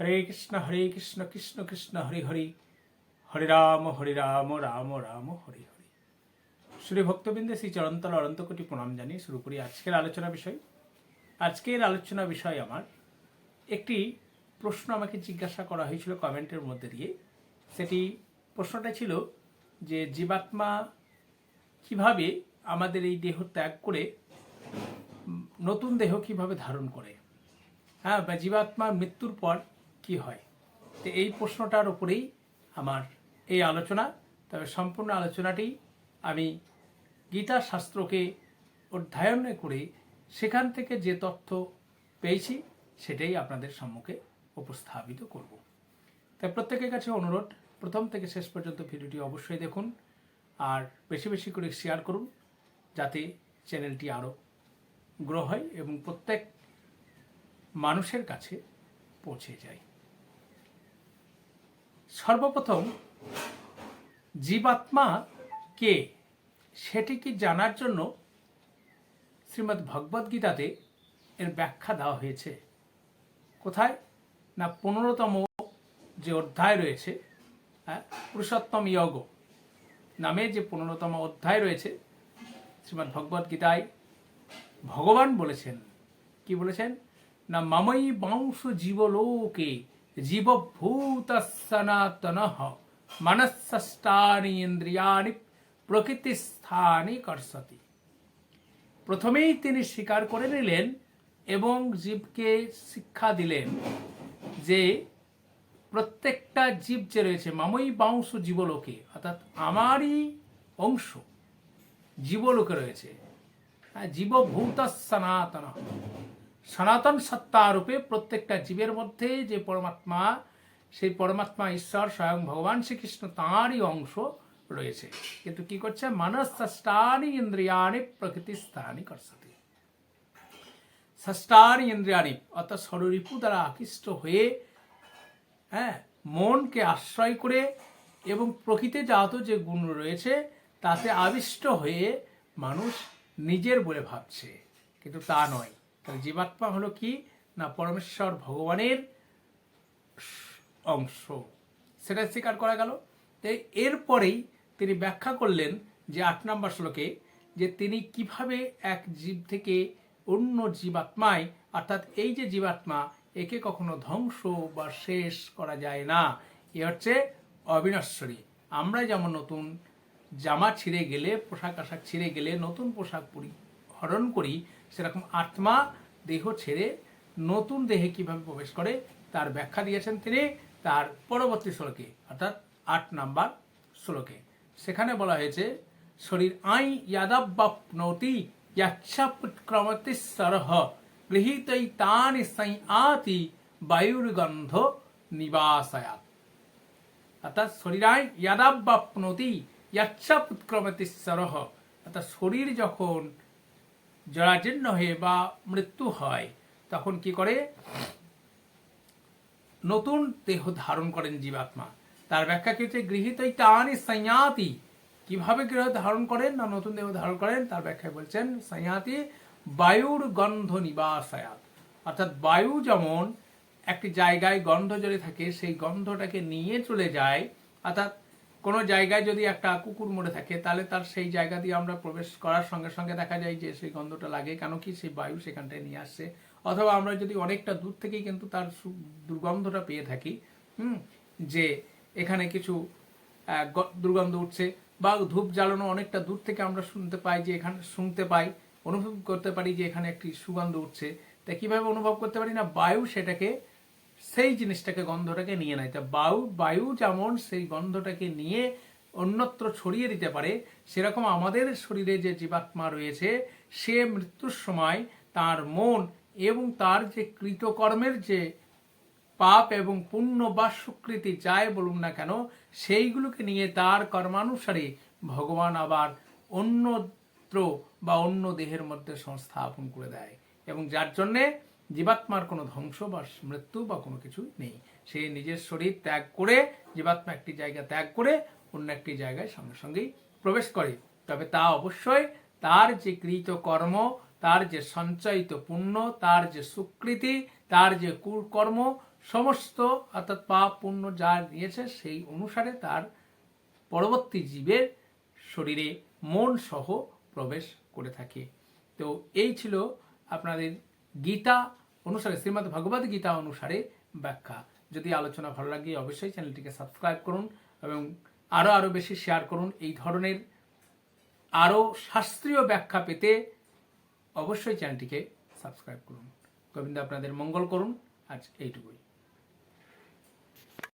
হরে কৃষ্ণ হরে কৃষ্ণ কৃষ্ণ কৃষ্ণ, হরে হরে। হরে রাম হরে রাম রাম রাম, হরে হরে। শ্রী ভক্তবৃন্দে শ্রী চরন্তল অনন্ত কোটি প্রণাম জানিয়ে শুরু করি আজকের আলোচনা বিষয়। আজকের আলোচনা বিষয় আমার একটি প্রশ্ন আমাকে জিজ্ঞাসা করা হয়েছিল কমেন্টের মধ্যে দিয়ে। সেটি প্রশ্নটা ছিল যে জীবাত্মা কীভাবে আমাদের এই দেহ ত্যাগ করে নতুন দেহ কীভাবে ধারণ করে? হ্যাঁ বা জীবাত্মার মৃত্যুর পর কি হয়? তো এই প্রশ্নটার উপরেই আমার এই আলোচনা। তবে সম্পূর্ণ আলোচনাটি আমি গীতা শাস্ত্রকে অধ্যয়ন করে সেখান থেকে যে তথ্য পেয়েছি, সেটাই আপনাদের সম্মুখে উপস্থাপিত করব। তাই প্রত্যেকের কাছে অনুরোধ, প্রথম থেকে শেষ পর্যন্ত ভিডিওটি অবশ্যই দেখুন আর বেশি বেশি করে শেয়ার করুন যাতে চ্যানেলটি আরও গ্রো হয় এবং প্রত্যেক মানুষের কাছে পৌঁছে যায়। সর্বপ্রথম জীবাত্মা কে সেটি কি জানার জন্য শ্রীমদ্ ভগবদ্ গীতাতে এর ব্যাখ্যা দেওয়া হয়েছে। কোথায়? না, পনেরোতম যে অধ্যায় রয়েছে হ্যাঁ পুরুষোত্তম ইয়গ নামে যে পনেরোতম অধ্যায় রয়েছে, শ্রীমদ্ ভগবদ্ গীতায় ভগবান বলেছেন। কি বলেছেন? না মামই বাংশ জীবলোকে জীবভূত সনাতন মনস্ষ্টানি ইন্দ্রিয়ানি প্রকৃতিস্থানি কর্ষতি প্রথমেই তিনি স্বীকার করে নিলেন এবং জীবকে শিক্ষা দিলেন যে প্রত্যেকটা জীব যে রয়েছে মামই বাংশ জীবলোকে অর্থাৎ আমারই অংশ জীবলোকে রয়েছে জীবভূত সনাতন সনাতন সত্তারূপে প্রত্যেকটা জীবের মধ্যে যে পরমাত্মা, সেই পরমাত্মা ঈশ্বর স্বয়ং ভগবান শ্রীকৃষ্ণ তাঁরই অংশ রয়েছে। কিন্তু কি করছে? মনস্ষ্টানি ইন্দ্রিয়ানি প্রকৃতি স্থানি করসতি ষষ্ঠানি ইন্দ্রিয়ানি অর্থাৎ ষড়রিপু দ্বারা আকৃষ্ট হয়ে হ্যাঁ মনকে আশ্রয় করে এবং প্রকৃতি জাত যে গুণ রয়েছে, তাতে আবিষ্ট হয়ে মানুষ নিজের বলে ভাবছে। কিন্তু তা নয়। তাহলে জীবাত্মা হলো কি? না, পরমেশ্বর ভগবানের অংশ। সেটা স্বীকার করা গেল। তো এরপরেই তিনি ব্যাখ্যা করলেন যে আট নম্বর শ্লোকে যে তিনি কীভাবে এক জীব থেকে অন্য জীবাত্মায়, অর্থাৎ এই যে জীবাত্মা, একে কখনো ধ্বংস বা শেষ করা যায় না। এ হচ্ছে অবিনশ্বরী। আমরা যেমন নতুন জামা ছিঁড়ে গেলে, পোশাক আশাক ছিঁড়ে গেলে, নতুন পোশাক পরিহরণ করি সেরকম আত্মা দেহ ছেড়ে নতুন দেহে কীভাবে প্রবেশ করে, তার ব্যাখ্যা দিয়েছেন তিনি তার পরবর্তী শ্লোকে, অর্থাৎ আট নাম্বার শ্লোকে। সেখানে বলা হয়েছে, শরীর আই ইয়াদাব্বাপ্নৌতি ইয়াচ্ছাপুৎক্রমতি সরহ গৃহীতৈ তানি সাই আতি নিবাসায়াত। অর্থাৎ ইয়াচ্ছাপুৎক্রমতি সরহ, অর্থাৎ শরীর যখন জরাজীর্ণ হয়ে বা মৃত্যু হয়, তখন কি করে? নতুন দেহ ধারণ করেন জীবাত্মা। তার ব্যাখ্যা কি হচ্ছে? গৃহীতই তানি সংয়াতি কীভাবে গৃহ ধারণ করেন না নতুন দেহ ধারণ করেন? তার ব্যাখ্যায় বলছেন সংয়াতি বায়ুর গন্ধ নিবাসায়াত। অর্থাৎ বায়ু যেমন একটি জায়গায় গন্ধ যদি থাকে, সেই গন্ধটাকে নিয়ে চলে যায়, অর্থাৎ কোনো জায়গায় যদি একটা কুকুর মরে থাকে, তাহলে তার সেই জায়গা দিয়ে আমরা প্রবেশ করার সঙ্গে সঙ্গে দেখা যায় যে সেই গন্ধটা লাগে কেন কি সেই বায়ু সেখানটায় নিয়ে আসছে। অথবা আমরা যদি অনেকটা দূর থেকেই কিন্তু তার দুর্গন্ধটা পেয়ে থাকি, হুম, যে এখানে কিছু দুর্গন্ধ উঠছে বা ধূপ জ্বালানো অনেকটা দূর থেকে আমরা শুনতে পাই যে এখানে, শুনতে পাই, অনুভব করতে পারি যে এখানে একটি সুগন্ধ উঠছে। তা কীভাবে অনুভব করতে পারি না? বায়ু সেটাকে সেই জিনিসটাকে গন্ধটাকে নিয়ে নেয়। তা বায়ু বায়ু যেমন সেই গন্ধটাকে নিয়ে অন্যত্র ছড়িয়ে দিতে পারে, সেরকম আমাদের শরীরে যে জীবাত্মা রয়েছে, সে মৃত্যুর সময় তার মন এবং তার যে কৃতকর্মের যে পাপ এবং পুণ্য বা সুকৃতি যাই বলুন না কেন, সেইগুলোকে নিয়ে তার কর্মানুসারে ভগবান আবার অন্যত্র বা অন্য দেহের মধ্যে সংস্থাপন করে দেয়। এবং যার জন্যে জীবাত্মার কোনো ধ্বংস বা মৃত্যু বা কোনো কিছু নেই। সে নিজের শরীর ত্যাগ করে, জীবাত্মা একটি জায়গা ত্যাগ করে, অন্য একটি জায়গায় সঙ্গে সঙ্গেই প্রবেশ করে। তবে তা অবশ্যই তার যে কৃত কর্ম, তার যে সঞ্চয়িত পুণ্য, তার যে সুকৃতি, তার যে কুকর্ম, সমস্ত অর্থাৎ পাপ পুণ্য যা নিয়েছে সেই অনুসারে তার পরবর্তী জীবের শরীরে মন সহ প্রবেশ করে থাকে। তো এই ছিল আপনাদের গীতা অনুসারে, শ্রীমদ ভগবদ গীতা অনুসারে ব্যাখ্যা। যদি আলোচনা ভালো লাগে, অবশ্যই চ্যানেলটিকে সাবস্ক্রাইব করুন এবং আরও আরও বেশি শেয়ার করুন। এই ধরনের আরও শাস্ত্রীয় ব্যাখ্যা পেতে অবশ্যই চ্যানেলটিকে সাবস্ক্রাইব করুন। গোবিন্দ আপনাদের মঙ্গল করুন। আজ এইটুকুই।